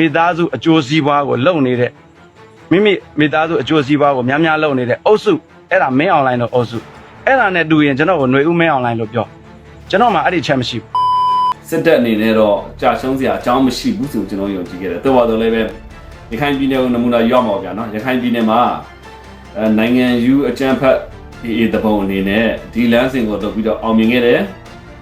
မိသားစုအကျိုးစီးပွားကိုလုပ်နေတဲ့မိမိမိသားစုအကျိုးစီးပွားကိုများများလုပ်နေတဲ့အုပ်စုအဲ့ဒါမင်းအွန်လိုင်းလို့အုပ်စုအဲ့ဒါနဲ့တူရင်ကျွန်တော်ကိုຫນွေဦးမင်းအွန်လိုင်းလို့ပြောကျွန်တော်မှအဲ့ဒီချက်မရှိဘူးစစ်တပ်အနေနဲ့တော့ကြာရှုံးစရာအကြောင်းမရှိဘူးဆိုကျွန်တော်ယုံကြည်ခဲ့တယ်တော်ပါတော့လည်းပဲရခိုင်ပြည်နယ်ကိုနမူနာရောက်မှာဗျာနော်ရခိုင်ပြည်နယ်မှာအဲနိုင်ငံယူအကြမ်းဖက်အေးအေးတပုံအနေနဲ့ဒီလမ်းစဉ်ကိုတော့ပြီးတော့အောင်မြင်ခဲ့တယ်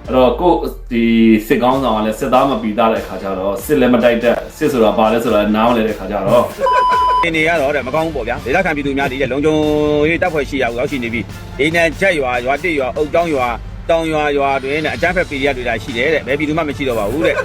အဲ့တော့ကိုဒီစစ်ကောင်းဆောင်ကလည်းစစ်သားမပီသားတဲ့အခါကျတော့စစ်လည်းမတိုက်တဲ့စစ်ဆိုတာဘာလဲဆိုတာနားမလဲတဲ့အခါကျတော့အင်းနေရတော့တဲ့မကောင်းဘူးပေါ့ဗျာဒေသခံပြည်သူများဒီတဲ့လုံခြုံရေးတပ်ဖွဲ့ရှိရအောင်ရောက်ရှိနေပြီဒီနဲ့ချက်ရွာရွာတစ်ရွာအုတ်တောင်းရွာတောင်ရွာရွာတွင်နဲ့အကြမ်းဖက်ပီရီယက်တွေဒါရှိတယ်တဲ့ဘယ်ပြည်သူမှမရှိတော့ပါဘူးတဲ့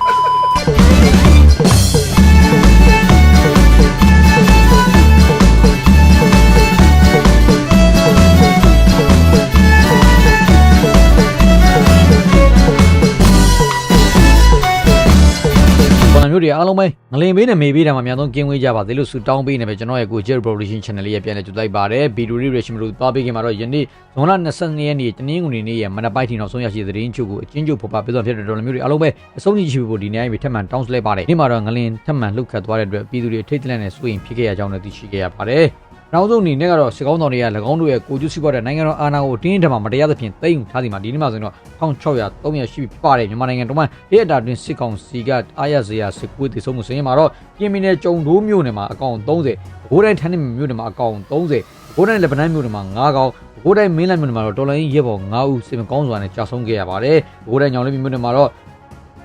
မျိုးတွေအားလုံးပဲငလင်ပေးနဲ့မေပေးတာမှာအများဆုံးကင်းဝေးကြပါသေးလို့ဆုတောင်းပေးနေပဲကျွန်တော်ရဲ့ကို Jerry Production Channel လေးရဲ့ပြန်လည်ကြိုလိုက်ပါတယ်ဗီဒီယိုလေးရရှိမလို့သွားပေးခင်မှာတော့ယနေ့ဇွန်လ22ရက်နေ့တနင်္ဂနွေနေ့ရဲ့မနက်ပိုင်းထီနောက်ဆုံးရရှိတဲ့သတင်းချုပ်ကိုအချင်းချုပ်ဖော်ပြပေးသွားဖြစ်တဲ့ဒေါ်လာမျိုးတွေအားလုံးပဲအဆုံးထိရှိဖို့ဒီနေ့အချိန်ထပ်မံတောင်းဆိုလိုက်ပါတယ်ဒီမှာတော့ငလင်ထပ်မံလှုပ်ခတ်သွားတဲ့အတွက်ပြည်သူတွေထိတ်တလန့်နဲ့စိုးရင်ဖြစ်ခဲ့ရကြောင်းလည်းသိရှိခဲ့ရပါတယ် နောက်ဆုံးအနေနဲ့ကတော့စစ်ကောင်းဆောင်တွေက၎င်းတို့ရဲ့ကိုကျူးစီးပွားတဲ့နိုင်ငံတော်အာဏာကိုတင်းထန်မှမတရားသဖြင့်သိမ်းယူထားစီမှာဒီနေ့မှဆိုရင်တော့1600 300ရှိပြီပါတယ်မြန်မာနိုင်ငံတော်မှာဒီအတာတွင်စစ်ကောင်စီကအားရစရာစစ်ကွေးတည်ဆုံးမှုစရင်မှာတော့ပြည်မီနယ်ကြုံဒိုးမြို့နယ်မှာအကောင့်30ဘိုးတိုင်းထန်းနေမြို့နယ်မှာအကောင့်30ဘိုးတိုင်းလက်ပနန်းမြို့နယ်မှာ9កောင်ဘိုးတိုင်းမင်းလမ်းမြို့နယ်မှာတော့တော်လိုင်းရဲဘော်9ဦးစစ်မကောင်းစွာနဲ့ကြာဆုံးခဲ့ရပါတယ်ဘိုးတိုင်းညောင်လေးမြို့နယ်မှာတော့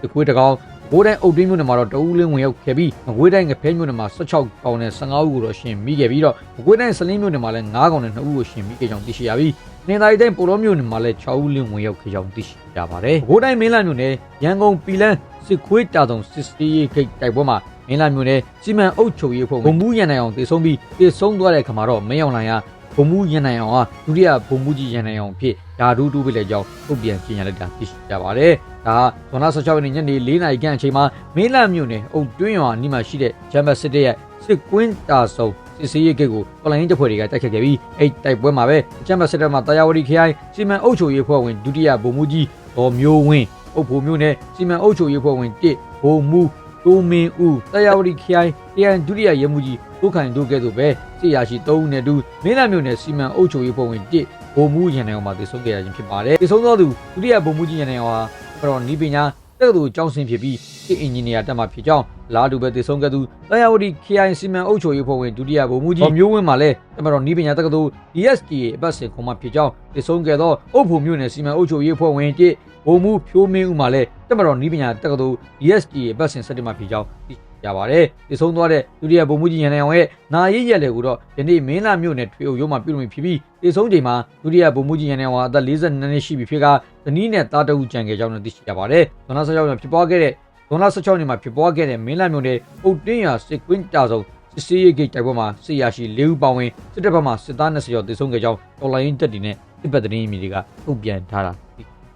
စစ်ကွေးတကောင် ဘိုးတိုင်းအုတ်တွင်းမြို့နယ်မှာတော့တအူးလင်းဝင်ရောက်ခဲ့ပြီးငွေတိုင်းငဖဲမြို့နယ်မှာ16កောင်နဲ့15ဦးကိုတော့ရှင်မိခဲ့ပြီးတော့ငွေတိုင်းစလင်းမြို့နယ်မှာလည်း9កောင်နဲ့2ဦးကိုရှင်မိခဲ့ကြောင်းသိရှိရပြီးနေသားရီတိုင်းပိုလောမြို့နယ်မှာလည်း6ဦးလင်းဝင်ရောက်ခဲ့ကြောင်းသိရှိရပါတယ်ဘိုးတိုင်းမင်းလမ်းမြို့နယ်ရန်ကုန်ပြည်လန်းစစ်ခွေးတာတုံစစ်စတီးဂိတ်တိုက်ပွဲမှာမင်းလမ်းမြို့နယ်စီမံအုပ်ချုပ်ရေးဖွဲ့ဝင်ဘုံမူရန်နိုင်အောင်တည်ဆုံးပြီးတည်ဆုံးသွားတဲ့ခါမှာတော့မင်းအောင်လိုင်ကဘုံမူရန်နိုင်အောင်ဟာဒုတိယဘုံမူကြီးရန်နိုင်အောင်ဖြစ် ဓာတူးတူးပေးလိုက်ကြောင်းထုတ်ပြန်ကြေညာလိုက်တာသိရှိရပါတယ်ဒါကဇွန်လ16ရက်နေ့ညနေ4နာရီခန့်အချိန်မှာမင်းလမ်းမြို့နယ်အုပ်တွင်းရွာအနီးမှာရှိတဲ့ဂျမ်ဘတ်စစ်တပ်ရဲ့စစ်ကွင်းတာဆုံစစ်စေးရေးဂိတ်ကိုပလိုင်းတပ်ဖွဲ့တွေကတိုက်ခတ်ခဲ့ပြီးအဲ့တိုက်ပွဲမှာပဲဂျမ်ဘတ်စစ်တပ်မှာတာယာဝတီခရိုင်စီမံအုပ်ချုပ်ရေးဖွဲ့ဝင်ဒုတိယဗိုလ်မှူးကြီးဒေါ်မျိုးဝင်းအုပ်ဖို့မျိုးနဲ့စီမံအုပ်ချုပ်ရေးဖွဲ့ဝင်1ဗိုလ်မှူးတိုးမင်းဦးတာယာဝတီခရိုင်ခရိုင်ဒုတိယရဲမှူးကြီးဒုခိုင်တို့ကဲ့သို့ပဲစစ်ရာရှိ3ဦးနဲ့တူမင်းလာမျိုးနဲ့စီမံအုပ်ချုပ်ရေးဖွဲ့ဝင်1 ဗိုလ်မှူးရန်နိုင်အောင်မှာတည်ဆုံးခဲ့ရခြင်းဖြစ်ပါတယ်တည်ဆုံးသောသူဒုတိယဗိုလ်မှူးကြီးရန်နိုင်အောင်ဟာပရောနီးပညာတက္ကသိုလ်ကျောင်းဆင်းဖြစ်ပြီးစစ်အင်ဂျင်နီယာတက်မှဖြစ်ကြောင်းလာတူပဲတည်ဆုံးခဲ့သူတာယာဝတီ KI စီမံအုပ်ချုပ်ရေးဖွဲ့ဝင်ဒုတိယဗိုလ်မှူးကြီးမျိုးဝင်းမှာလည်းတမတော်နီးပညာတက္ကသိုလ် DSTA အပတ်စဉ်ခွန်မှဖြစ်ကြောင်းတည်ဆုံးခဲ့သောအုပ်ဖို့မျိုးနယ်စီမံအုပ်ချုပ်ရေးဖွဲ့ဝင်1ဗိုလ်မှူးဖြိုးမင်းဦးမှာလည်းတမတော်နီးပညာတက္ကသိုလ် DSTA အပတ်စဉ်7မှဖြစ်ကြောင်းသိ ရပါတယ်တည်ဆုံးသွားတဲ့ဒုတိယဗိုလ်မှူးကြီးရန်နိုင်အောင်ရဲ့နာရေးရက်လေကိုတော့ယနေ့မင်းလာမြို့နယ်ထွေအုပ်ရုံးမှာပြုလုပ်ဖြစ်ပြီးတည်ဆုံးချိန်မှာဒုတိယဗိုလ်မှူးကြီးရန်နိုင်အောင်အသက်42နှစ်ရှိပြီဖြစ်ကဇနီးနဲ့သားတအုပ်ကြံခဲ့ကြောင်းလည်းသိရှိရပါတယ်ဇွန်လ16ရက်ဖြစ်ပွားခဲ့တဲ့ဇွန်လ16ရက်မှာဖြစ်ပွားခဲ့တဲ့မင်းလာမြို့နယ်အုတ်တင်းရွာစစ်ကွင်းတာဆောင်စစ်စေးရေးဂိတ်တိုက်ပွဲမှာစစ်ရရှိ၄ဦးပါဝင်စစ်တပ်ဘက်မှစစ်သား20ကျော်တည်ဆုံးခဲ့ကြောင်းတော်လိုင်းတပ်တွေနဲ့စစ်ဘက်သတင်းမီတွေကထုတ်ပြန်ထားတာသိ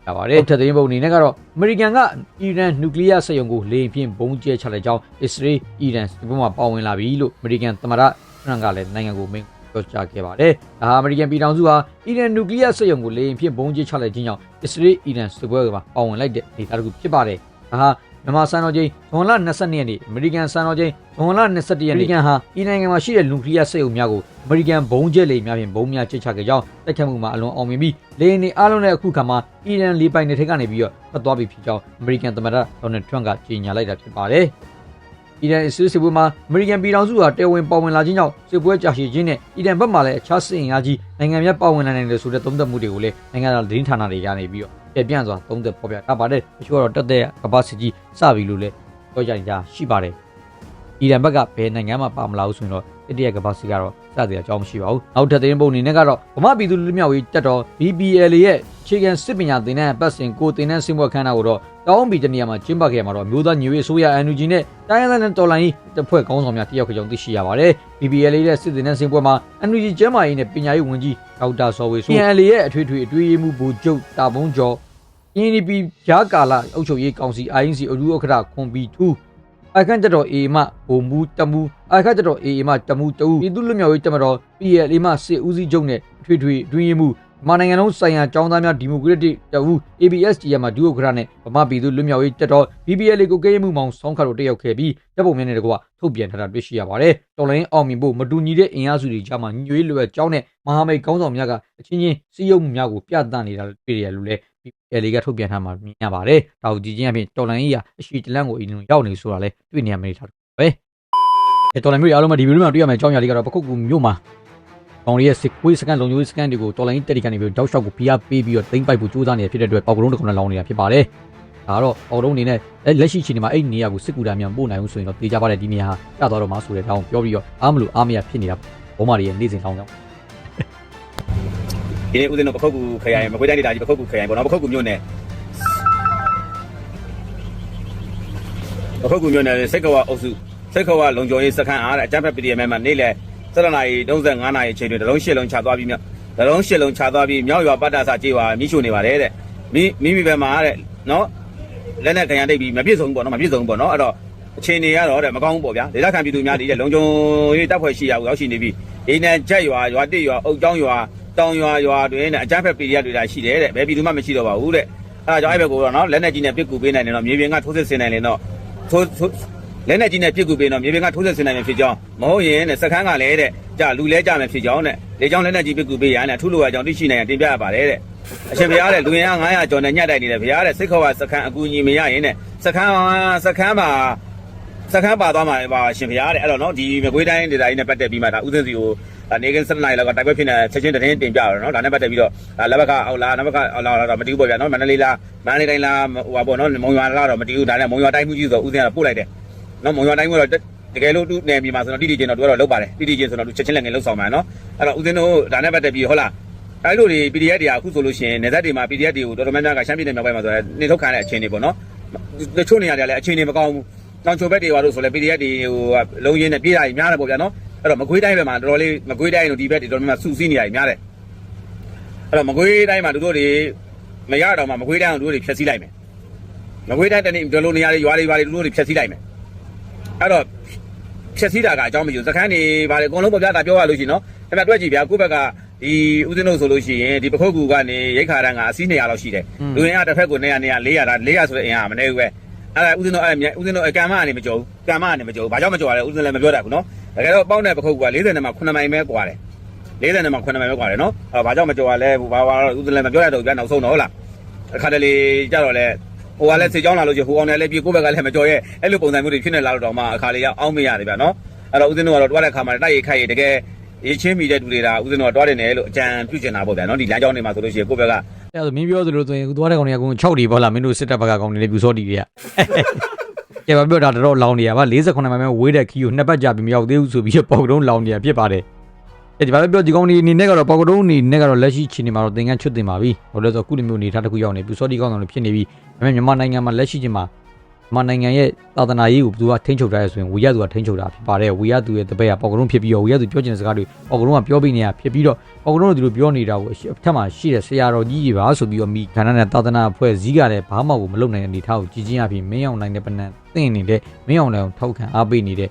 ရပါတယ်ထက်သိမ်းပုံအနေနဲ့ကတော့အမေရိကန်ကအီရန်နျူကလ িয়ার စက်ရုံကိုလေယာဉ်ဖြင့်ဘုံကျဲချလိုက်ကြောင်းအစ္စရေးအီရန်စစ်ပွဲမှာပါဝင်လာပြီလို့အမေရိကန်သမ္မတထရန့်ကလည်းနိုင်ငံကိုမင်းပြောကြားခဲ့ပါတယ်။ဒါဟာအမေရိကန်ပြည်ထောင်စုဟာအီရန်နျူကလ িয়ার စက်ရုံကိုလေယာဉ်ဖြင့်ဘုံကျဲချလိုက်ခြင်းကြောင့်အစ္စရေးအီရန်စစ်ပွဲမှာပါဝင်လိုက်တဲ့ဒေသတစ်ခုဖြစ်ပါတယ်။ဒါဟာ မြန်မာစံတော်ချိန်ဇွန်လ22ရက်နေ့အမေရိကန်စံတော်ချိန်ဇွန်လ21ရက်နေ့အမေရိကန်ဟာအီရန်နိုင်ငံမှာရှိတဲ့နျူကလ িয়ার စက်ရုံများကိုအမေရိကန်ဘုံကျဲလေများဖြင့်ဘုံများကျစ်ချခဲ့ကြောင်းတိုက်ခတ်မှုမှာအလွန်အောင်မြင်ပြီးလေယာဉ်တွေအားလုံးနဲ့အခုခါမှာအီရန်လေပိုင်နယ်ထက်ကနေပြီးတော့ထွက်သွားပြီဖြစ်ကြောင်းအမေရိကန်သမ္မတဒေါ်နယ်ထရန့်ကကြေညာလိုက်တာဖြစ်ပါတယ်။အီရန်အစ္စရေးစစ်ပွဲမှာအမေရိကန်ပြည်ထောင်စုဟာတဲဝင်ပါဝင်လာခြင်းကြောင့်စစ်ပွဲကြာရှည်ခြင်းနဲ့အီရန်ဘက်မှလည်းအခြားစစ်အင်အားကြီးနိုင်ငံများပါဝင်လာနိုင်တယ်ဆိုတဲ့သုံးသပ်မှုတွေကိုလည်းနိုင်ငံတော်သတင်းဌာနတွေကနေပြီးတော့ ပြပြန့်စွာသုံးသပ်ဖော်ပြထားပါတယ်။တချို့ကတော့တက်တဲ့ကပ္ပစစ်ကြီးစပြီလို့လည်းပြောကြကြရှိပါတယ်။အီရန်ဘက်ကဘယ်နိုင်ငံမှပါမလာဘူးဆိုရင်တော့တတိယကပ္ပစစ်ကတော့စတဲ့အကြောင်းမရှိပါဘူး။နောက်ထပ်သတင်းပုံအနေနဲ့ကတော့ဗမာပြည်သူလူမျိုးရေးတက်တော် BBL ရဲ့အခြေခံစစ်ပညာသင်တန်းပတ်စဉ်ကိုသင်တန်းဆင်းပွဲခန်းနာကိုတော့တောင်းပီတနေရာမှာကျင်းပခဲ့မှာတော့မျိုးသားညွေဆိုးရ NUG နဲ့တိုင်းရင်းသားနဲ့တော်လိုင်းရေးတပ်ဖွဲ့ခေါင်းဆောင်များတယောက်ကြောင့်သိရှိရပါတယ်။ BBL ရဲ့စစ်သင်တန်းဆင်းပွဲမှာ NUG ကျမ်းမာရေးနဲ့ပညာရေးဝန်ကြီးဒေါက်တာစောဝေဆို PNL ရဲ့အထွေထွေအတွေ့အမှုဘူကျုပ်တာဘုံကျော် NDP ဂျားကာလာအုပ်ချုပ်ရေးကောင်စီ INC အရူဥက္ကဋ္ဌခွန်ဘီ2အခန့်ကျတော် A မှဘုံမူတမူအခန့်ကျတော် A မှတမူတူပြည်သူ့လွတ်မြောက်ရေးတမတော် PLA မှစစ်ဦးစီးချုပ်နဲ့အထွေထွေအတွင်းရေးမှုမြန်မာနိုင်ငံလုံးဆိုင်ရာចောင်းသားများဒီမိုကရက်တစ်တပ်ဦး ABSDF မှာဒုဥက္ကဋ္ဌနဲ့ဗမာပြည်သူလွတ်မြောက်ရေးတပ်တော် BBL ကိုကဲရမှုမောင်ဆောင်းခါတို့တက်ရောက်ခဲ့ပြီးတပ်ပုံများနဲ့တကွထုတ်ပြန်ထားတာတွေ့ရှိရပါတယ်။တော်လိုင်းအောင်မြင်ဖို့မတူညီတဲ့အင်အားစုတွေကြားမှာညွေးလွယ်ကြောင်းနဲ့မဟာမိတ်ကောင်းဆောင်များကအချင်းချင်းစည်းရုံးမှုများကိုပြသနေတာတွေ့ရလို့လည်း BBL ကထုတ်ပြန်ထားမှာမြင်ရပါတယ်။ဒါကိုကြည့်ချင်းအပြင်တော်လိုင်းကြီးကအရှိတလန့်ကိုအင်းရောက်နေဆိုတာလည်းတွေ့နေရမယ့်ထားပဲ။အဲတော်လိုင်းမျိုးအားလုံးမှာဒီဗီဒီယိုမှာတွေ့ရမယ့်အကြောင်းအရာလေးကတော့ပခုတ်ကူမြို့မှာပေါင်ရီရဲ့စစ်ကွေးစကန်လုံခြုံရေးစကန်တွေကိုတော်လိုင်းတက်တီကနေပြီးတောက်လျှောက်ကိုဖိအားပေးပြီးတော့သိမ့်ပိုက်ဖို့ကြိုးစားနေတဲ့ဖြစ်တဲ့အတွက်ပေါက်ကလုံးတစ်ခုနဲ့လောင်းနေတာဖြစ်ပါတယ်။ဒါကတော့ပေါက်လုံးအနေနဲ့လက်ရှိချိန်မှာအဲ့ဒီနေရာကိုစစ်ကူတာမြန်ပို့နိုင်အောင်ဆိုရင်တော့တေချာပါတဲ့ဒီနေရာဟာကျသွားတော့မှဆိုတဲ့တောင်းပြောပြီးတော့အားမလို့အားမရဖြစ်နေတာဘုံမာရီရဲ့နေ့စဉ်လောင်းကြောင်း ဒီနေ့ဦးဇင်းတို့ပခုတ်ကူခရိုင်မကွေးတိုင်းဒေသကြီးပခုတ်ကူခရိုင်ပေါ့နော်ပခုတ်ကူမြို့နယ်ပခုတ်ကူမြို့နယ်စိတ်ကဝအုပ်စုစိတ်ကဝလုံခြုံရေးစခန်းအားတဲ့အကြမ်းဖက် PDM မှာနေ့လယ်7နာရီ35နာရီအချိန်တွင်တလုံးရှစ်လုံးချသွားပြီးမြောက်တလုံးရှစ်လုံးချသွားပြီးမြောက်ရွာပတ်တာစာကြေးဝါမိရှို့နေပါတယ်တဲ့မိမိမိဘက်မှာတဲ့နော်လက်နဲ့ခံရတိတ်ပြီးမပြည့်စုံဘူးပေါ့နော်မပြည့်စုံဘူးပေါ့နော်အဲ့တော့အချိန်တွေကတော့တဲ့မကောင်းဘူးပေါ့ဗျာဒေသခံပြည်သူများဒီတဲ့လုံခြုံရေးတပ်ဖွဲ့ရှိရာကိုရောက်ရှိနေပြီးဒီနဲ့ချက်ရွာရွာတစ်ရွာအုတ်ကျောင်းရွာ တောင်ရွာရွာတွင်တဲ့အကြမ်းဖက်ပီရီယက်တွေတာရှိတယ်တဲ့ဘယ်ပြည်သူမှမရှိတော့ပါဘူးတဲ့အဲဒါကြောင့်အဲ့ဘက်ကိုတော့နော်လက်နဲ့ကြီးနဲ့ပြစ်ကူပေးနိုင်တယ်နော်မြေပြင်ကထိုးစစ်ဆင်နိုင်တယ်နော်ထိုးထိုးလက်နဲ့ကြီးနဲ့ပြစ်ကူပေးတော့မြေပြင်ကထိုးစစ်ဆင်နိုင်မယ်ဖြစ်ကြောင်းမဟုတ်ရင်တဲ့စခန်းကလည်းတဲ့ကြာလူလဲကြမယ်ဖြစ်ကြောင်းတဲ့လေကြောင်းလက်နဲ့ကြီးပြစ်ကူပေးရတဲ့ထူလိုရကြောင်းသိရှိနိုင်ရင်တင်ပြရပါတယ်တဲ့အရှင်ဘုရားတဲ့လူရင်အား900ကျော်နဲ့ညှက်တိုက်နေတယ်ဘုရားတဲ့စိတ်ခေါ်ကစခန်းအကူအညီမရရင်တဲ့စခန်းစခန်းမှာစခန်းပါသွားမှာပါရှင်ဘုရားတဲ့အဲ့တော့နော်ဒီမကွေးတိုင်းဒေသကြီးနဲ့ပတ်သက်ပြီးမှဒါဥစဉ်စီကို ဒါနေကင်း7နိုင်လောက်ကတိုက်ပွဲဖြစ်နေချက်ချင်းတင်းတင်ပြရတော့နော်ဒါနဲ့ပတ်သက်ပြီးတော့လက်ဘက်ကအောက်လားနောက်ဘက်ကအောက်လားတော့မတီးဘူးပေါ့ဗျာနော်မန္တလေးလားမန္တလေးတိုင်းလားဟိုပါပေါ့နော်မုံရွာလားတော့မတီးဘူးဒါနဲ့မုံရွာတိုင်းမှုကြီးဆိုဥစဉ်ကပို့လိုက်တယ်နော်မုံရွာတိုင်းမှုတော့တကယ်လို့သူ့နယ်မြေမှာဆိုတော့တိတိကျကျတော့သူကတော့လောက်ပါတယ်တိတိကျကျဆိုတော့သူချက်ချင်းလက်ငယ်လောက်ဆောင်မှာနော်အဲ့တော့ဥစဉ်တို့ဒါနဲ့ပတ်သက်ပြီးဟုတ်လားအဲ့လိုတွေ PDF တွေကအခုဆိုလို့ရှိရင်နေသက်တွေမှာ PDF တွေကိုတော်တော်များများကရှမ်းပြည်နယ်မြောက်ပိုင်းမှာဆိုတော့နေထုတ်ခံတဲ့အခြေအနေပေါ့နော်တချို့နေရာတွေကလည်းအခြေအနေမကောင်းဘူးတောင်ချိုဘက်တွေပါလို့ဆိုလဲ PDF တွေဟိုလုံရင်းနဲ့ပြေးတာကြီးများတယ်ပေါ့ဗျာနော် အဲ့တော့မကွေးတိုင်းဘက်မှာတော်တော်လေးမကွေးတိုင်းတို့ဒီဘက်တွေတော်တော်များများစူးစီးနေရတယ်များတယ်အဲ့တော့မကွေးတိုင်းမှာတို့တို့တွေမရတော့မှမကွေးတိုင်းတို့တို့တွေဖျက်ဆီးလိုက်မယ်မကွေးတိုင်းတနေ့ဒီလိုနေရာတွေရွာတွေရွာတွေတို့တို့တွေဖျက်ဆီးလိုက်မယ်အဲ့တော့ဖျက်ဆီးတာကအကြောင်းမရှိဘူးစခန်းတွေဘာတွေအကုန်လုံးပေါ်ပြတာပြောရလို့ရှိရင်နော်အဲ့မဲ့တွက်ကြည့်ဗျာကိုယ့်ဘက်ကဒီဦးဇင်းတို့ဆိုလို့ရှိရင်ဒီပခုတ်ကူကနေရိတ်ခါတန်းကအစီး200လောက်ရှိတယ်လူရင်းကတစ်ဖက်ကို200 200 400ဒါ400ဆိုတဲ့အင်အားကမနေဘူးပဲအဲ့ဒါဦးဇင်းတို့အဲ့ဦးဇင်းတို့အကံမကနေမကြောဘူးကံမကနေမကြောဘူးဘာကြောင့်မကြောရလဲဦးဇင်းလည်းမပြောတတ်ဘူးနော် တကယ်တော့ပေါက်တဲ့ပခုတ်က40နဲ့မှ9မိုင်ပဲကွာတယ်40နဲ့မှ9မိုင်ပဲကွာတယ်နော်အဲဘာကြောင့်မကြော်ရလဲဘာဘာဥဒလည်းမပြောရတော့ဗျာနောက်ဆုံးတော့ဟုတ်လားအခါတလေကြတော့လဲဟိုကလည်းစေချောင်းလာလို့ရှိရင်ဟိုအောင်နဲ့လည်းပြေကိုယ့်ဘက်ကလည်းမကြော်ရဲအဲ့လိုပုံစံမျိုးတွေဖြစ်နေလာတော့မှအခါလေးရောက်အောင်းမရတယ်ဗျာနော်အဲ့တော့ဦးဇင်းတို့ကတော့တွားတဲ့ခါမှာတိုက်ရိုက်ခိုက်ရတကယ်ရေးချင်းမိတဲ့တူတွေကဦးဇင်းတို့ကတွားတယ်နယ်လို့အကြံပြုချင်တာပေါ့ဗျာနော်ဒီလမ်းကြောင်းတွေမှာဆိုလို့ရှိရင်ကိုယ့်ဘက်ကအဲ့ဒါဆိုမင်းပြောသလိုဆိုရင်သွားတဲ့ကောင်တွေကကုန်6ဒီပေါ့လားမင်းတို့စစ်တပ်ဘက်ကကောင်တွေလည်းပြူစောတီတွေက ကဲဘာပြောတာတော့လောင်းနေရပါ48မိုင်ပဲဝေးတဲ့ခီကိုနှစ်ပတ်ကြာပြီးမရောက်သေးဘူးဆိုပြီးပေါက်တုံးလောင်းနေရဖြစ်ပါတယ်အဲ့ဒီဘာပြောဒီကောင်ဒီအနေနဲ့ကတော့ပေါက်တုံးအနေနဲ့ကတော့လက်ရှိချိန်နေမှာတော့သင်္ကန်းချွတ်တင်ပါပြီဟိုလဲဆိုခုလိုမျိုးအနေထားတစ်ခုရောက်နေပြူစောတီကောင်တွေဖြစ်နေပြီဒါပေမဲ့မြန်မာနိုင်ငံမှာလက်ရှိချိန်မှာ မြန်မာနိုင်ငံရဲ့သာသနာရေးကိုဘယ်သူကထိန်းချုပ်ထားရဲဆိုရင်ဝီရသူကထိန်းချုပ်တာဖြစ်ပါတယ်ဝီရသူရဲ့တပည့်ကပေါကရုံးဖြစ်ပြီးတော့ဝီရသူပြောချင်တဲ့စကားတွေပေါကရုံးကပြောပြီးနေတာဖြစ်ပြီးတော့ပေါကရုံးတို့ဒီလိုပြောနေတာကိုအထက်မှာရှိတဲ့ဆရာတော်ကြီးတွေပါဆိုပြီးတော့မိခန္ဓာနဲ့သာသနာအဖွဲ့စည်းကလည်းဘာမှကိုမလုပ်နိုင်တဲ့အနေထားကိုကြည်ချင်းအပြင်မင်းအောင်နိုင်တဲ့ပနံသင်နေတဲ့မင်းအောင်နိုင်ကိုထောက်ခံအားပေးနေတဲ့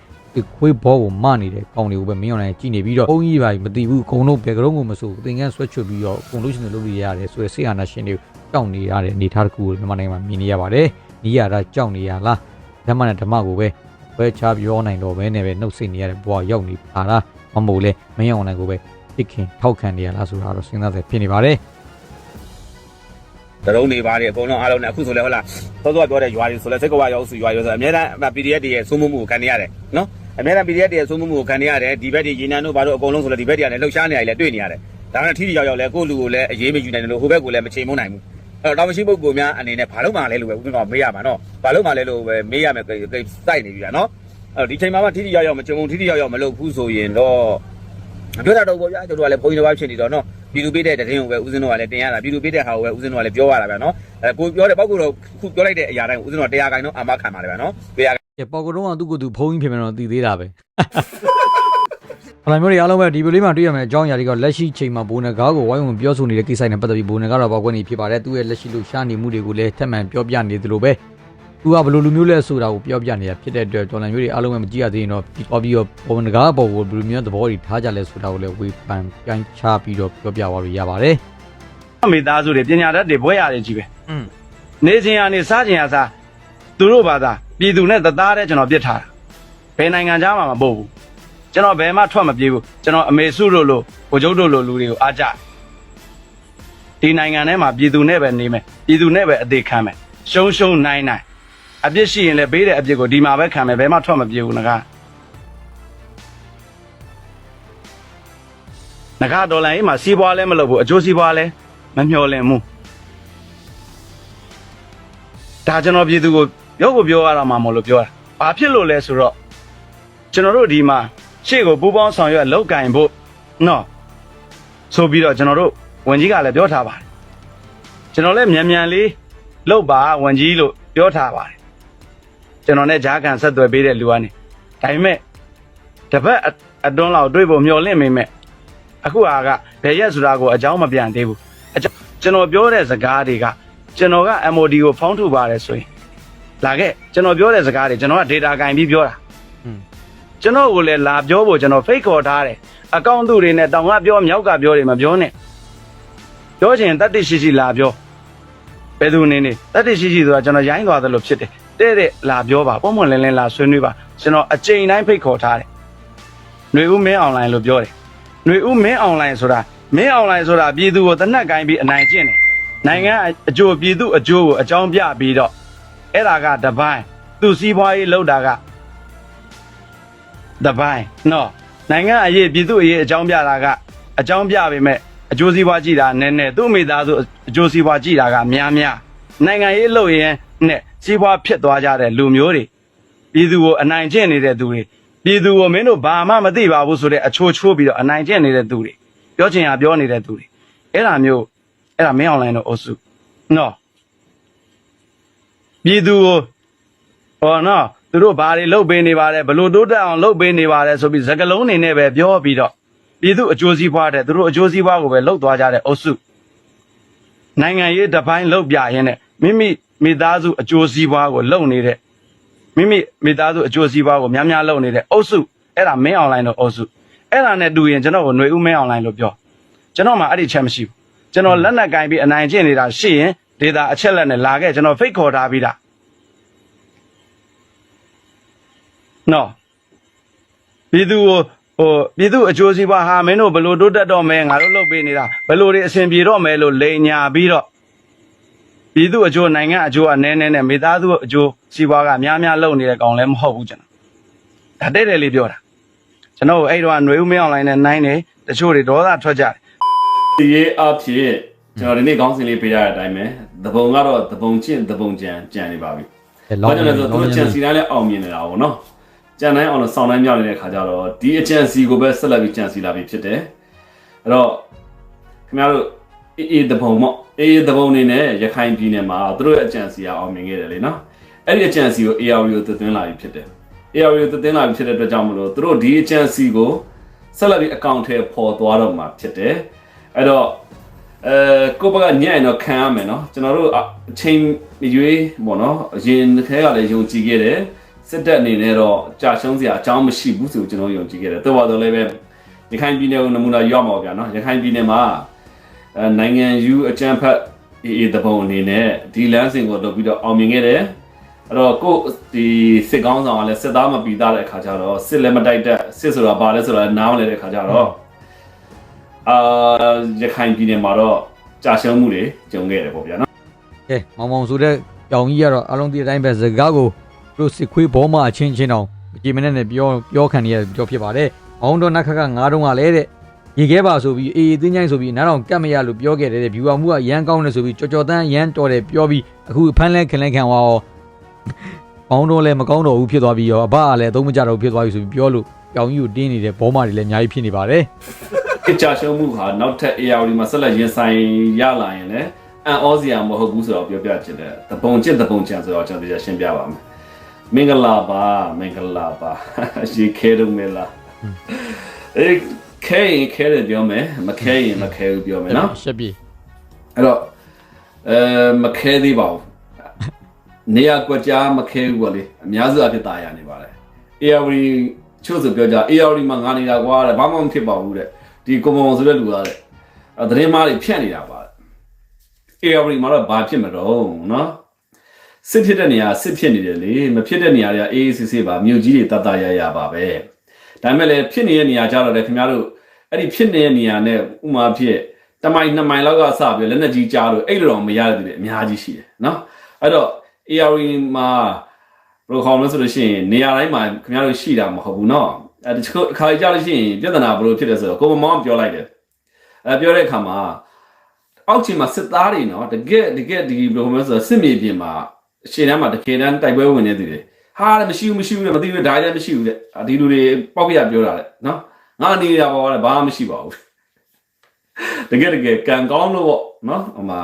ခွေးဘောကိုမနေတဲ့ကောင်တွေကိုပဲမင်းအောင်နိုင်ကြည်နေပြီးတော့ဘုန်းကြီးပါမသိဘူးအကုန်လုံးဘယ်ကလုံးကိုမဆိုသင်္ကန်းဆွဲချွတ်ပြီးတော့အကုန်လုံးရှင်တွေလုပ်လို့ရတယ်ဆိုရယ်ဆေးအာနာရှင်တွေကြောက်နေရတဲ့အနေထားတစ်ခုကိုမြန်မာနိုင်ငံမှာမြင်နေရပါတယ်။ နီးရတာကြောက်နေရလားဓမ္မနဲ့ဓမ္မကိုပဲဘယ်ချပြောနိုင်တော့ဘဲနဲ့ပဲနှုတ်ဆက်နေရတဲ့ဘဝရောက်နေပါလားမမို့လဲမင်းအောင်နိုင်ကိုပဲပြစ်ခင်ထောက်ခံနေရလားဆိုတာတော့စဉ်းစားတယ်ဖြစ်နေပါတယ်တရုံးနေပါတယ်အကုန်လုံးအားလုံးနဲ့အခုဆိုလဲဟုတ်လားသောသောပြောတဲ့ရွာတွေဆိုလဲစိတ်ကဝရောက်စုရွာရောဆိုအများအား PDF တွေရဲ့စိုးမိုးမှုကိုခံနေရတယ်နော်အများအား PDF တွေရဲ့စိုးမိုးမှုကိုခံနေရတယ်ဒီဘက်တွေရေနံတို့ဘာတို့အကုန်လုံးဆိုလဲဒီဘက်တွေကလည်းလှုပ်ရှားနေရတယ်တွေ့နေရတယ်ဒါနဲ့ထိထိရောက်ရောက်လဲကိုယ့်လူကိုလည်းအေးမယူနိုင်တယ်လို့ဟိုဘက်ကိုလည်းမချိန်မနိုင်ဘူးအဲ့ တော့တာမရှိပုဂ္ဂိုလ်များအနေနဲ့ဘာလို့မှလဲလို့ပဲဦးကတော့မေးရမှာနော်ဘာလို့မှလဲလို့ပဲမေးရမယ်ကိစိုက်နေပြီဗျာနော်အဲ့တော့ဒီချိန်မှာမှထိထိရောက်ရောက်မချိန်ဘူးထိထိရောက်ရောက်မလုပ်ဘူးဆိုရင်တော့ပြောတာတော့ပေါ့ဗျာကျွန်တော်ကလည်းဘုန်းကြီးတစ်ပါးဖြစ်နေတော့နော်ပြည်သူပေးတဲ့တရင်ကိုပဲဦးဇင်းတို့ကလည်းတင်ရတာပြည်သူပေးတဲ့ဟာကိုပဲဦးဇင်းတို့ကလည်းပြောရတာဗျာနော်အဲကိုပြောတဲ့ပောက်ကိုတော့ခုပြောလိုက်တဲ့အရာတိုင်းဦးဇင်းတို့ကတရားခိုင်တော့အာမခံပါတယ်ဗျာနော်တရားကဲပေါကတော့ကသူ့ကိုယ်သူဖုံးကြီးဖြစ်မယ်တော့သိသေးတာပဲ ဟလာမျိုးတွေအားလုံးပဲဒီဗီဒီယိုလေးမှာတွေ့ရမယ်အကြောင်းအရာတွေကလက်ရှိချိန်မှာဘိုးနဂါကိုဝိုင်းဝင်ပြောဆိုနေတဲ့ကိစ္စနဲ့ပတ်သက်ပြီးဘိုးနဂါတော့ပေါက်ကွက်နေဖြစ်ပါတယ်သူ့ရဲ့လက်ရှိလှူရှားနေမှုတွေကိုလည်းထပ်မံပြောပြနေသလိုပဲသူကဘယ်လိုလူမျိုးလဲဆိုတာကိုပြောပြနေတာဖြစ်တဲ့အတွက်ဒေါ်လာမျိုးတွေအားလုံးပဲမကြည့်ရသေးရင်တော့ပြီးပြီးတော့ဘိုးနဂါပေါ်ကိုဘယ်လိုမျိုးသဘောတွေထားကြလဲဆိုတာကိုလည်းဝေဖန်ပြန်ချပြီးတော့ပြောပြသွားလို့ရပါတယ်မိသားစုတွေပညာတတ်တွေဘွဲရတယ်ကြီးပဲอืมနေချင်းကနေစားချင်းရစားသူတို့ဘာသာပြည်သူနဲ့တသားတဲ့ကျွန်တော်ပြစ်ထားတာဘယ်နိုင်ငံသားမှမပို့ဘူး ကျွန်တော်ဘယ်မှထွက်မပြေးဘူးကျွန်တော်အမေစုတို့လိုကိုကျုပ်တို့လိုလူတွေကိုအားကြတယ်ဒီနိုင်ငံထဲမှာပြည်သူနဲ့ပဲနေမယ်ပြည်သူနဲ့ပဲအသေးခံမယ်ရှုံးရှုံးနိုင်နိုင်အပြစ်ရှိရင်လည်းဘေးတဲ့အပြစ်ကိုဒီမှာပဲခံမယ်ဘယ်မှထွက်မပြေးဘူးငကားငကားဒေါ်လာရေးမှာစီးပွားလည်းမလုပ်ဘူးအကျိုးစီးပွားလည်းမမျှော်လင့်ဘူးဒါကျွန်တော်ပြည်သူကိုရုပ်ကိုပြောရတာမှမဟုတ်လို့ပြောတာ။ဘာဖြစ်လို့လဲဆိုတော့ကျွန်တော်တို့ဒီမှာ ရှေ့ကိုပူပေါင်းဆောင်ရွက်လောက်ကင်ဖို့နော်ဆိုပြီးတော့ကျွန်တော်တို့ဝန်ကြီးကလည်းပြောထားပါတယ်။ကျွန်တော်လည်းမြန်မြန်လေးလောက်ပါဝန်ကြီးလို့ပြောထားပါတယ်။ကျွန်တော်နဲ့ဂျားကန်ဆက်သွယ်ပေးတဲ့လူကနေဒါပေမဲ့တပတ်အတွန်းလောက်တွေ့ဖို့မျှော်လင့်မိမဲ့အခုဟာကဘယ်ရက်ဆိုတာကိုအကြောင်းမပြန်သေးဘူး။အကြောင်းကျွန်တော်ပြောတဲ့စကားတွေကကျွန်တော်က MOD ကိုဖောင်းထုတ်ပါတယ်ဆိုရင်လာခဲ့ကျွန်တော်ပြောတဲ့စကားတွေကျွန်တော်က data ကင်ပြီးပြောတာอืม ကျွန်တော်ကိုလည်းလာပြောဖို့ကျွန်တော် fake ခေါ်ထားတယ်အကောင့်သူတွေနဲ့တောင်ကပြောမြောက်ကပြောတွေမပြောနဲ့ပြောချင်တတ်သိရှိရှိလာပြောဘယ်သူနေနေတတ်သိရှိရှိဆိုတာကျွန်တော်ရိုင်းသွားသလိုဖြစ်တယ်တဲ့တဲ့လာပြောပါပုံမှန်လင်းလင်းလာဆွေးနွေးပါကျွန်တော်အချိန်တိုင်း fake ခေါ်ထားတယ်ຫນွေဦးမင်းအွန်လိုင်းလို့ပြောတယ်ຫນွေဦးမင်းအွန်လိုင်းဆိုတာမင်းအွန်လိုင်းဆိုတာပြည်သူကိုတနက်ကိုင်းပြီးအနိုင်ကျင့်တယ် နိုင်ငံအကျိုးပြည်သူအကျိုးကိုအကြောင်းပြပြီးတော့အဲ့ဒါကတပိုင်းသူစီးပွားရေးလောက်တာက တပိုင်းနော်နိုင်ငံအရေးပြည်သူအရေးအကြောင်းပြတာကအကြောင်းပြပေမဲ့အကျိုးစီးပွားကြည့်တာနည်းနည်းသူ့မိသားစုအကျိုးစီးပွားကြည့်တာကများများနိုင်ငံရေးလုပ်ရင်နဲ့စီးပွားဖြစ်သွားကြတဲ့လူမျိုးတွေပြည်သူကိုအနိုင်ကျင့်နေတဲ့သူတွေပြည်သူကိုမင်းတို့ဘာမှမသိပါဘူးဆိုတဲ့အချိုးချိုးပြီးတော့အနိုင်ကျင့်နေတဲ့သူတွေပြောချင်ရပြောနေတဲ့သူတွေအဲ့ဒါမျိုးအဲ့ဒါမင်းအွန်လိုင်းတော့အုပ်စုနော်ပြည်သူကိုဟောနော် သူတို့ဘာတွေလုပ်ပေးနေပါတယ်ဘလို့တိုးတက်အောင်လုပ်ပေးနေပါတယ်ဆိုပြီးစကလုံးနေနဲ့ပဲပြောပြီးတော့ပြည်သူအကျိုးစီးပွားတဲ့သူတို့အကျိုးစီးပွားကိုပဲလှုပ်သွားကြတဲ့အုပ်စုနိုင်ငံရေးတစ်ပိုင်းလှုပ်ပြရင်းနဲ့မိမိမိသားစုအကျိုးစီးပွားကိုလှုပ်နေတဲ့မိမိမိသားစုအကျိုးစီးပွားကိုများများလှုပ်နေတဲ့အုပ်စုအဲ့ဒါမင်းအွန်လိုင်းတော့အုပ်စုအဲ့ဒါနဲ့တူရင်ကျွန်တော်ကိုຫນွေဦးမင်းအွန်လိုင်းလို့ပြောကျွန်တော်မှအဲ့ဒီချက်မရှိဘူးကျွန်တော်လက်နက်ကင်ပြီးအနိုင်ကျင့်နေတာရှိရင်ဒေတာအချက်လက်နဲ့လာခဲ့ကျွန်တော်ဖိတ်ခေါ်ထားပြီးသား နော်ပြည်သူကိုဟိုပြည်သူအကျိုးစီးပွားဟာမင်းတို့ဘလို့တိုးတက်တော့မဲငါတို့လုပ်ပေးနေတာဘလို့တွေအဆင်ပြေတော့မဲလို့လိန်ညာပြီးတော့ပြည်သူအကျိုးနိုင်ငံအကျိုးကနည်းနည်းနဲ့မိသားစုအကျိုးစီးပွားကများများလုပ်နေတဲ့ကောင်လည်းမဟုတ်ဘူးကျွန်တော်ဒါတဲ့တယ်လေးပြောတာကျွန်တော်အဲ့တော့ຫນွေဦးမင်းအွန်လိုင်းနဲ့နိုင်တယ်တချို့တွေဒေါသထွက်ကြတယ်ဒီရေးအဖြစ်ကျွန်တော်ဒီနေ့ခေါင်းစဉ်လေးပေးရတဲ့အတိုင်းပဲသဘုံကတော့သဘုံချင်းသဘုံကြံကြံနေပါပြီ။ဘာကြောင့်လဲဆိုတော့သူတို့ကြံစီတိုင်းလည်းအောင်မြင်နေတာပေါ့နော်။ ကြံတိုင်းအောင်လို့စောင်းတိုင်းမြောက်နေတဲ့ခါကျတော့ဒီအကြံစီကိုပဲဆက်လက်ပြီးကြံစီလာပြီးဖြစ်တယ်အဲ့တော့ခင်ဗျားတို့အေးအေးတပုံပေါ့အေးအေးတပုံနေနဲ့ရခိုင်ပြည်နယ်မှာသူတို့အကြံစီကအောင်မြင်ခဲ့တယ်လေနော်အဲ့ဒီအကြံစီကို ARV ကိုသသွင်းလာပြီးဖြစ်တယ် ARV ကိုသသွင်းလာပြီးဖြစ်တဲ့အတွက်ကြောင့်မလို့သူတို့ဒီအကြံစီကိုဆက်လက်ပြီးအကောင့်ထဲပေါ်သွားတော့မှာဖြစ်တယ်အဲ့တော့အဲကိုဘကညံ့တော့ခံရမယ်နော်ကျွန်တော်တို့အချိန်ရွေးပေါ့နော်အရင်ခဲကလည်းယုံကြည်ခဲ့တယ် စစ်တပ်အနေနဲ့တော့ကြာရှုံးစရာအကြောင်းမရှိဘူးဆိုကျွန်တော်ယုံကြည်ခဲ့တယ်တော်တော်လည်းပဲရခိုင်ပြည်နယ်ကိုနမူနာရွတ်မှာဗျာနော်ရခိုင်ပြည်နယ်မှာနိုင်ငံယူအကြမ်းဖက်အေးအေးတပုံအနေနဲ့ဒီလမ်းစဉ်ကိုလုပ်ပြီးတော့အောင်မြင်ခဲ့တယ်အဲ့တော့ကိုဒီစစ်ကောင်းဆောင်ကလည်းစစ်သားမပီသားတဲ့အခါကျတော့စစ်လည်းမတိုက်တတ်စစ်ဆိုတာဘာလဲဆိုတာနားမလည်တဲ့အခါကျတော့အာရခိုင်ပြည်နယ်မှာတော့ကြာရှုံးမှုတွေကြုံခဲ့တယ်ပေါ့ဗျာနော်ကဲမောင်မောင်ဆိုတဲ့ကြောင်ကြီးကတော့အလုံးဒီအတိုင်းပဲစကားကို တို့စစ်ခွေးဘောမအချင်းချင်းတောင်ကြည်မနဲ့နဲ့ပြောပြောခံနေရပြောဖြစ်ပါတယ်။မောင်တော်နက်ခက်ကငါးတုံးကလည်းတဲ့ရေခဲပါဆိုပြီးအေးအေးတင်းချိုင်းဆိုပြီးနားတော်ကတ်မရလို့ပြောခဲ့တယ်တဲ့ဗျူဟာမှုကရန်ကောင်းတယ်ဆိုပြီးကြော်ကြော်တန်းရန်တော်တယ်ပြောပြီးအခုဖမ်းလဲခင်လဲခံသွားရောမောင်တော်လည်းမကောင်းတော့ဘူးဖြစ်သွားပြီးရောအဘကလည်းအသုံးမကျတော့ဘူးဖြစ်သွားပြီဆိုပြီးပြောလို့ကြောင်ကြီးကိုတင်းနေတဲ့ဘောမတွေလည်းအများကြီးဖြစ်နေပါတယ်ကြာရှုံးမှုဟာနောက်ထပ် AR မှာဆက်လက်ရင်ဆိုင်ရလာရင်လည်းအန်ဩစရာမဟုတ်ဘူးဆိုတော့ပြောပြချင်တယ်တပုံကျင့်တပုံချံဆိုတော့ကျွန်တော်တရားရှင်းပြပါမယ် မင်္ဂလာပါမင်္ဂလာပါရေခဲတော့မလားအဲခဲရင်ခဲတယ်ပြောမယ်မခဲရင်မခဲဘူးပြောမယ်နော် ရှက်ပြေ အဲ့တော့အဲမခဲသေးပါဘူးနေရာကွက်ကြားမခဲဘူးပေါ့လေအများစုအဖြစ်ตายရနေပါတယ် AR ချို့ဆိုပြောကြ AR မှာငါနေတာကွာတဲ့ဘာမှမဖြစ်ပါဘူးတဲ့ဒီကွန်မွန်ဆိုတဲ့လူသားတဲ့အဲသတင်းမားတွေဖြန့်နေတာပါတဲ့ ARD မှာတော့ဘာဖြစ်မတော့နော် စစ်ဖြစ်တဲ့နေရာစစ်ဖြစ်နေတယ်လေမဖြစ်တဲ့နေရာတွေကအေးအေးဆေးဆေးပါမြို့ကြီးတွေတတ်တရရပါပဲဒါပေမဲ့လည်းဖြစ်နေတဲ့နေရာကြတော့လေခင်ဗျားတို့အဲ့ဒီဖြစ်နေတဲ့နေရာနဲ့ဥမာဖြစ်တမိုင်နှစ်မိုင်လောက်ကစပြီးလက်နက်ကြီးကြားလို့အဲ့လိုတော့မရတဲ့သူတွေအများကြီးရှိတယ်နော်အဲ့တော့ ARD မှာဘယ်လိုခေါ်မလဲဆိုလို့ရှိရင်နေရာတိုင်းမှာခင်ဗျားတို့ရှိတာမဟုတ်ဘူးနော်အဲ့ဒီခါကြလို့ရှိရင်ပြဿနာဘယ်လိုဖြစ်လဲဆိုတော့ကိုမမောင်ပြောလိုက်တယ်အဲပြောတဲ့အခါမှာအောက်ခြေမှာစစ်သားတွေနော်တကယ်တကယ်ဒီဘယ်လိုမှဆိုစစ်မြေပြင်မှာ အချိန်တန်းမှာတကယ်တမ်းတိုက်ပွဲဝင်နေသူတွေဟာလည်းမရှိဘူးမရှိဘူးလေမသိဘူးဒါလည်းမရှိဘူးလေဒီလူတွေပေါက်ပြပြောတာလေနော်ငါနေရပါဘာလဲဘာမှမရှိပါဘူးတကယ်တကယ်ကံကောင်းလို့ပေါ့နော်ဟိုမှာ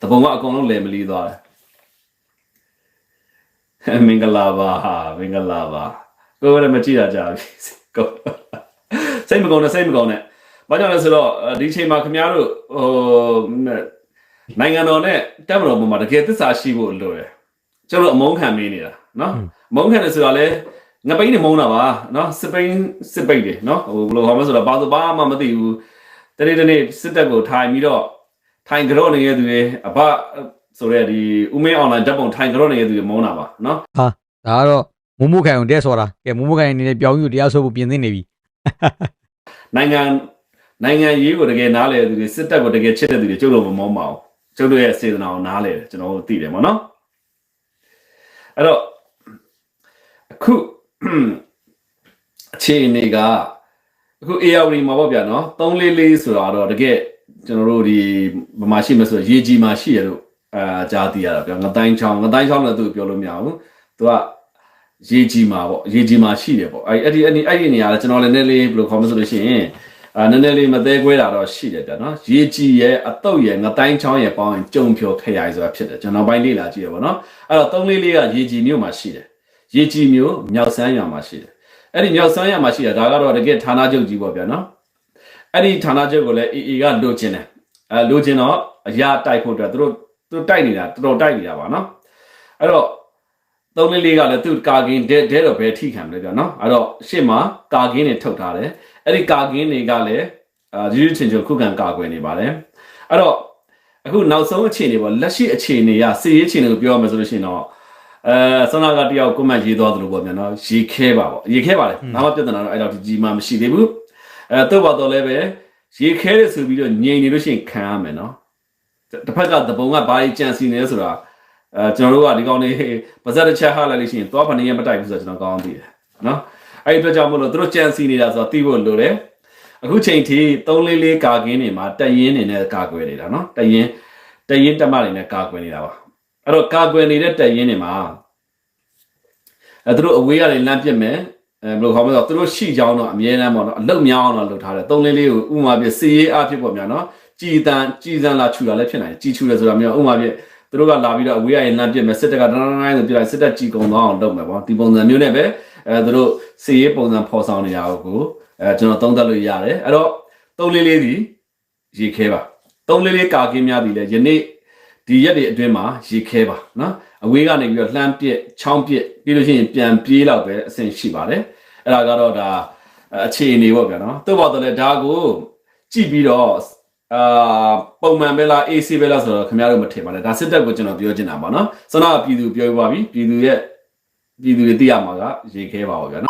တပုံကအကုန်လုံးလဲမလီသွားတယ်မင်္ဂလာပါဟာမင်္ဂလာပါကိုယ်လည်းမကြည့်ရကြဘူးကိုစိတ်မကောင်းနဲ့စိတ်မကောင်းနဲ့ဘာကြောင့်လဲဆိုတော့ဒီချိန်မှာခင်ဗျားတို့ဟိုနိုင်ငံတော်နဲ့တပ်မတော်ပေါ်မှာတကယ်သစ္စာရှိဖို့လိုတယ် ကျွန်တော်အမုန်းခံမင်းနေတာနော်အမုန်းခံတယ်ဆိုတာလေငပိန်းနေမုန်းတာပါနော်စပိန်စစ်ပိတ်တယ်နော်ဟိုဘယ်လိုဟောမလဲဆိုတော့ဘာသာဘာမှမသိဘူးတနေ့တနေ့စစ်တပ်ကိုထိုင်ပြီးတော့ထိုင်ကြော့နေတဲ့သူတွေအဘဆိုတဲ့ဒီဦးမင်းအွန်လိုင်းဓာတ်ပုံထိုင်ကြော့နေတဲ့သူတွေမုန်းတာပါနော်ဟာဒါကတော့မုံမိုးခိုင်အောင်တဲဆိုတာကဲမုံမိုးခိုင်အနေနဲ့ပြောင်းယူတရားဆိုဖို့ပြင်သင့်နေပြီနိုင်ငံနိုင်ငံရေးကိုတကယ်နားလဲသူတွေစစ်တပ်ကိုတကယ်ချစ်တဲ့သူတွေကျုပ်တို့မမောင်းပါဘူးကျုပ်တို့ရဲ့စေတနာကိုနားလဲတယ်ကျွန်တော်တို့သိတယ်ပေါ့နော် အဲ့တော့အခုအခြေအနေကအခု ARD မှာပေါ့ဗျာနော်344ဆိုတာတော့တကယ်ကျွန်တော်တို့ဒီဗမာရှိမဆိုရေကြီးမှာရှိရလို့အာကြားသိရတာဗျာငတိုင်းချောင်းငတိုင်းချောင်းလည်းသူပြောလို့မရဘူးသူကရေကြီးမှာပေါ့ရေကြီးမှာရှိတယ်ပေါ့အဲ့အဲ့ဒီအဲ့ဒီအဲ့ဒီနေရာကကျွန်တော်လည်းနည်းနည်းလေးဘယ်လိုခေါ်မလဲဆိုလို့ရှိရင် အာနည်းနည်းလေးမသေးခွဲတာတော့ရှိတယ်ဗျာနော်ရေကြီးရဲ့အတုတ်ရဲ့ငတိုင်းချောင်းရဲ့ပေါင်းရင်ကြုံဖြောခရိုင်ဆိုတာဖြစ်တယ်ကျွန်တော်ပိုင်းလေးလာကြည့်ရပါတော့အဲ့တော့344ကရေကြီးမြို့မှာရှိတယ်ရေကြီးမြို့မြောက်ဆန်းရွာမှာရှိတယ်အဲ့ဒီမြောက်ဆန်းရွာမှာရှိတာဒါကတော့တကယ်ဌာနချုပ်ကြီးပေါ့ဗျာနော်အဲ့ဒီဌာနချုပ်ကိုလည်း AA ကလိုချင်တယ်အဲလိုချင်တော့အရာတိုက်ဖို့အတွက်သူတို့သူတို့တိုက်နေတာတော်တော်တိုက်နေတာပါနော်အဲ့တော့သုံးလေးလေးကလည်းသူကာကင်းဒဲဒဲတော့ဘယ်ထိခံမလဲပြောနော်အဲ့တော့ရှေ့မှာကာကင်းတွေထုတ်ထားတယ် အဲ့ဒီကာကင်းတွေကလည်းအာယူယူချင်းချင်းခုခံကာကွယ်နေပါတယ်အဲ့တော့အခုနောက်ဆုံးအခြေအနေပေါ့လက်ရှိအခြေအနေကစီရေးအခြေအနေကိုပြောရမယ်ဆိုလို့ရှိရင်တော့အဲဆန္ဒကတယောက်ကွန်မန့်ရေးသွားသလိုပေါ့ဗျာနော်ရေခဲပါပေါ့ရေခဲပါတယ်ဘာမှပြဿနာတော့အဲ့တော့ဒီကြီးမှမရှိသေးဘူးအဲတော့ပါတော့လည်းပဲရေခဲတယ်ဆိုပြီးတော့ငြိမ်နေလို့ရှိရင်ခံရမယ်နော်တစ်ဖက်ကတပုံကဘာကြီးကြံစီနေလဲဆိုတာအဲကျွန်တော်တို့ကဒီကောင်လေးပါဇက်တစ်ချက်ဟာလိုက်လို့ရှိရင်သွားဖနေရမတိုက်ဘူးဆိုတော့ကျွန်တော်ကောင်းသိတယ်နော် အဲ့ဒီအတွက်ကြောင့်မလို့တို့ကြံစီနေတာဆိုတော့သိဖို့လိုတယ်အခုချိန်ထိ344ကာကင်းနေမှာတရင်နေနဲ့ကာကွယ်နေတာနော်တရင်တရင်တက်မနေနဲ့ကာကွယ်နေတာပါအဲ့တော့ကာကွယ်နေတဲ့တရင်နေမှာအဲတို့အဝေးကနေလမ်းပြစ်မယ်အဲဘယ်လိုခေါ်မလဲဆိုတော့တို့ရှိကြောင်းတော့အမြဲတမ်းပေါ့နော်အလုတ်များအောင်တော့လုပ်ထားတယ်344ကိုဥမာပြစီရေးအဖြစ်ပေါ့ဗျာနော်ကြည်တန်ကြည်စံလာချူတာလည်းဖြစ်နိုင်တယ်ကြည်ချူတယ်ဆိုတာမျိုးဥမာပြသူတို့ကလာပြီးတော့အဝေးကနေလမ်းပြစ်မယ်စစ်တပ်ကတန်းတန်းတန်းဆိုပြလိုက်စစ်တပ်ကြည်ကုံသွားအောင်လုပ်မယ်ပေါ့ဒီပုံစံမျိုးနဲ့ပဲ အဲသူတို့စီရေးပုံစံဖော်ဆောင်နေတာကိုအဲကျွန်တော်သုံးသပ်လို့ရတယ်အဲ့တော့344ဒီရေခဲပါ344ကာကင်းများဒီလေယနေ့ဒီရက်တွေအတွင်းမှာရေခဲပါနော်အဝေးကနေပြီးတော့လှမ်းပစ်ချောင်းပစ်ပြီးလို့ရှိရင်ပြန်ပြေးလောက်ပဲအဆင်ရှိပါတယ်အဲ့ဒါကတော့ဒါအခြေအနေပေါ့ဗျာနော်သို့တော်လည်းဒါကိုကြည့်ပြီးတော့အာပုံမှန်ပဲလား AC ပဲလားဆိုတော့ခင်ဗျားတို့မထင်ပါနဲ့ဒါစစ်တပ်ကိုကျွန်တော်ပြောချင်တာပါနော်စနပြည်သူပြောပြပါပြီပြည်သူရဲ့ ပြည်သူတွေသိရမှာကရေခဲပါပါဗျာနော်